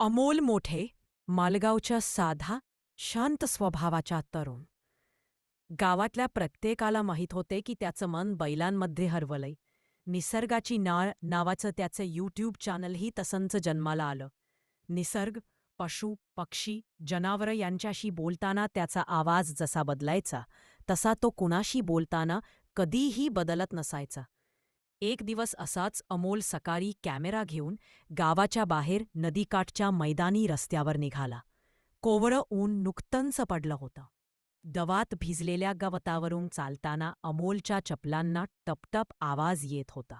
अमोल मोठे मालगावच्या साधा शांत स्वभावाच्या तरुण. गावातल्या प्रत्येकाला माहीत होते की त्याचं मन बैलांमध्ये हरवलंय. निसर्गाची नाळ नावाचं त्याचं यूट्यूब चॅनलही तसंच जन्माला आलं. निसर्ग पशु पक्षी जनावरं यांच्याशी बोलताना त्याचा आवाज जसा बदलायचा तसा तो कुणाशी बोलताना कधीही बदलत नसायचा. एक दिवस असाच अमोल सकाळी कॅमेरा घेऊन गावाच्या बाहेर नदीकाठच्या मैदानी रस्त्यावर निघाला. कोवळं ऊन नुकतंच पडलं होतं. दवात भिजलेल्या गवतावरून चालताना अमोलच्या चपलांना टपटप आवाज येत होता.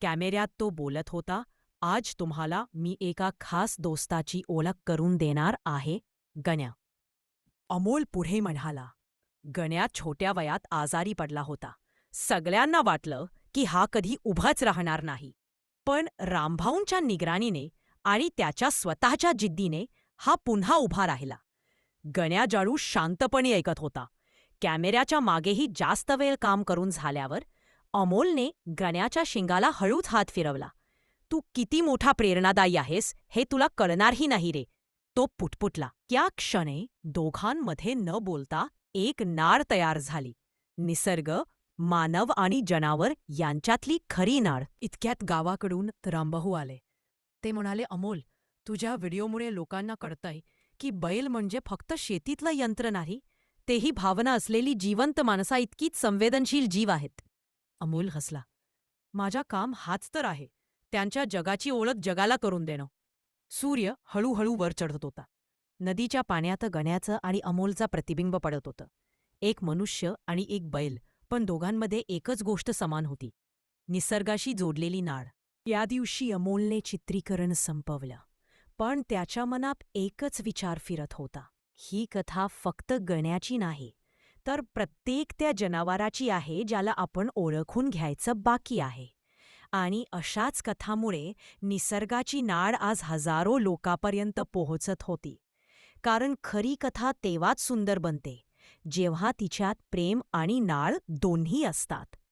कॅमेऱ्यात तो बोलत होता आज तुम्हाला मी एका खास दोस्ताची ओळख करून देणार आहे गण्या. अमोल पुढे म्हणाला गण्या छोट्या वयात आजारी पडला होता. सगळ्यांना वाटलं की हा कधी उभाच राहणार नाही. पण रामभाऊंच्या निगराणीने आणि त्याच्या स्वतःच्या जिद्दीने हा पुन्हा उभा राहिला. गण्या जाळू शांतपणे ऐकत होता. कॅमेऱ्याच्या मागेही जास्त वेळ काम करून झाल्यावर अमोलने गण्याच्या शिंगाला हळूच हात फिरवला. तू किती मोठा प्रेरणादायी आहेस हे तुला कळणारही नाही रे. तो पुटपुटला. त्या क्षणे दोघांमध्ये न बोलता एक नाळ तयार झाली. निसर्ग मानव आणि जनावर यांच्यातली खरी नाळ. इतक्यात गावाकडून रामभाऊ आले. ते म्हणाले अमोल तुझ्या व्हिडिओमुळे लोकांना कळतंय की बैल म्हणजे फक्त शेतीतलं यंत्र नाही तेही भावना असलेली जिवंत माणसा इतकीच संवेदनशील जीव आहेत. अमोल हसला. माझा काम हाच तर आहे त्यांच्या जगाची ओळख जगाला करून देणं. सूर्य हळूहळू वर चढत होता. नदीच्या पाण्यात गण्याचं आणि अमोलचा प्रतिबिंब पडत होतं. एक मनुष्य आणि एक बैल. पण दोघांमध्ये एकच गोष्ट समान होती. निसर्गाशी जोडलेली नाळ. या दिवशी अमोलने चित्रीकरण संपवलं. पण त्याच्या मनात एकच विचार फिरत होता. ही कथा फक्त गण्याची नाही तर प्रत्येक त्या जनावराची आहे ज्याला आपण ओळखून घ्यायचं बाकी आहे. आणि अशाच कथामुळे निसर्गाची नाळ आज हजारो लोकांपर्यंत पोहोचत होती. कारण खरी कथा तेव्हाच सुंदर बनते जेव्हा तिच्यात प्रेम आणि नाळ दोन्ही असतात.